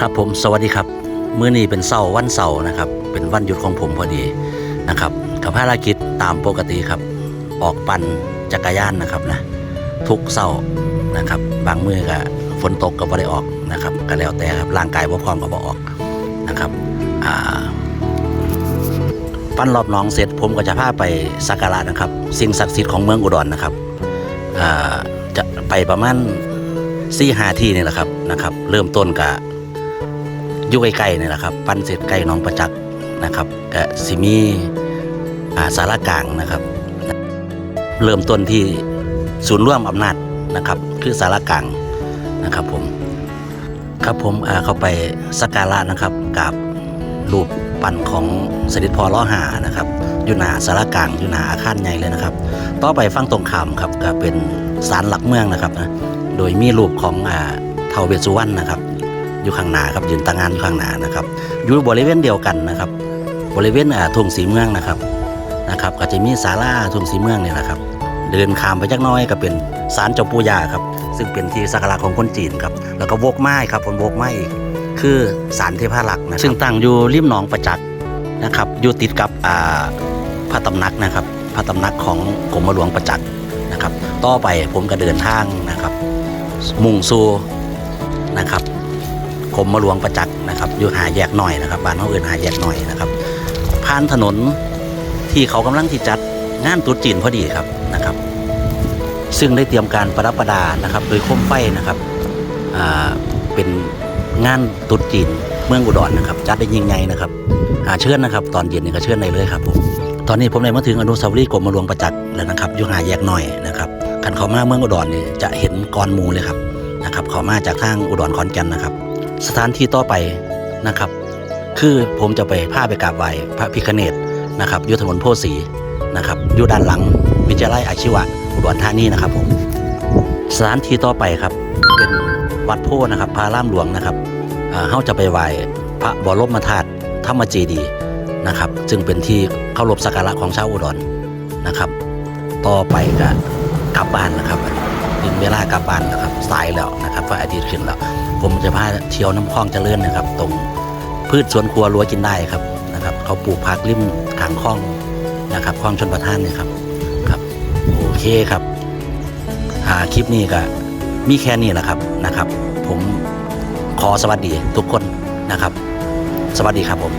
ครับผมสวัสดีครับมื้อนี้เป็นเสาร์วันเสาร์นะครับ เป็นวันหยุดของผมพอดีนะครับกับภารกิจตามปกติครับ ออกปั่นจักรยานนะครับนะทุกเสาร์นะครับ บางมื้อก็ฝนตกก็บ่ได้ออกนะครับก็แล้วแต่ครับร่างกายบ่พร้อมก็บ่ออกนะครับอ่าปั้นรอบหน้องเสร็จผมก็จะพาไปสักการะนะครับ สิ่งศักดิ์สิทธิ์ของเมืองอุดรนนะครับจะไปประมาณสี่หาที่นี่แหละครับนะครับ เริ่มต้นกับ อยู่ใกล้ๆนี่แหละครับ ปั้นเสร็จใกล้น้องประจักษ์นะครับกะสิมีอาสารกลางนะครับ เริ่มต้นที่ศูนย์ร่วมอำนาจนะครับ คือสารกลางนะครับผมครับผมอาเข้าไปสักการะนะครับกับรูปปั้นของเสด็จพ่อล้อหานะครับอยู่หนาสารกลางอยู่หนาอาคารใหญ่เลยนะครับ ต่อไปฟังตรงขามครับก็เป็นศาลหลักเมืองนะครับนะโดยมีรูปของอาเทวเวสุวรรณนะครับ อยู่ข้างหน้าครับยืนตั้งงานอยู่ข้างหน้านะครับอยู่บริเวณเดียวกันนะครับ บริเวณทุ่งสีเมืองนะครับนะครับ ก็จะมีศาลาทุ่งสีเมืองเนี่ยนะครับ เดินข้ามไปจักน้อยก็เป็นศาลเจ้าปู่ย่าครับ ซึ่งเป็นที่สักการะของคนจีนครับแล้วก็โวกไม้ครับผมโวกไม้อีกคือศาลเทพารักษ์นะซึ่งตั้งอยู่ริมหนองประจักษ์นะครับอยู่ติดกับพระตำหนักนะครับพระตำหนักของกรมหลวงประจักษ์นะครับ ต่อไปผมก็เดินทางนะครับ มุ่งสู่นะครับ กรมหลวงประจักษ์นะครับอยู่หาแยกหน่อยนะครับบ้านเขาเอื่นหาแยกหน่อยนะครับผ่านถนนที่เขากำลังที่จัดงานตรุษจีนพอดีครับนะครับ ซึ่งได้เตรียมการประดับประดานะครับ โดยโคมไฟนะครับเป็นงานตรุษจีนเมืองอุดรนะครับ จัดได้ยิ่งใหญ่นะครับอาเชิญนะครับ ตอนเย็นนี่ก็เชิญได้เลยครับผมตอนนี้ผมได้มาถึงอนุสาวรีย์กรมหลวงประจักษ์แล้วนะครับอยู่หาแยกหน่อยนะครับคันเขามาเมืองอุดรนี่จะเห็นกรมูเลยครับนะครับเขามาจากทางอุดรขอนแก่นนะครับ สถานที่ต่อไปนะครับ คือผมจะไปพาไปกราบไหว้พระพิคเนตนะครับอยู่ถนนโพธิ์ศรีนะครับอยู่ด้านหลังวิทยาลัยอาชีวะอุดรธานีนะครับผมสถานที่ต่อไปครับเป็นวัดโพธิ์นะครับพระรามหลวงนะครับอ่าเฮาจะไปไหว้พระบรมธาตุธรรมเจดีนะครับซึ่งเป็นที่เคารพสักการะของชาวอุดรนะครับ ต่อไปก็กลับบ้านนะครับถึงเวลากลับบ้านแล้วครับสายแล้วนะครับพระอาทิตย์ขึ้นแล้ว ผมจะพาเที่ยวน้ำคลองเจริญนะครับ ตรงพืชสวนครัวรั้วกินได้ครับนะครับ เขาปลูกผักริมทางคลองนะครับคลองชนประทานเนี่ยครับครับ โอเคครับอ่าคลิปนี้ก็มีแค่นี้แหละครับนะครับ ผมขอสวัสดีทุกคนนะครับ สวัสดีครับผม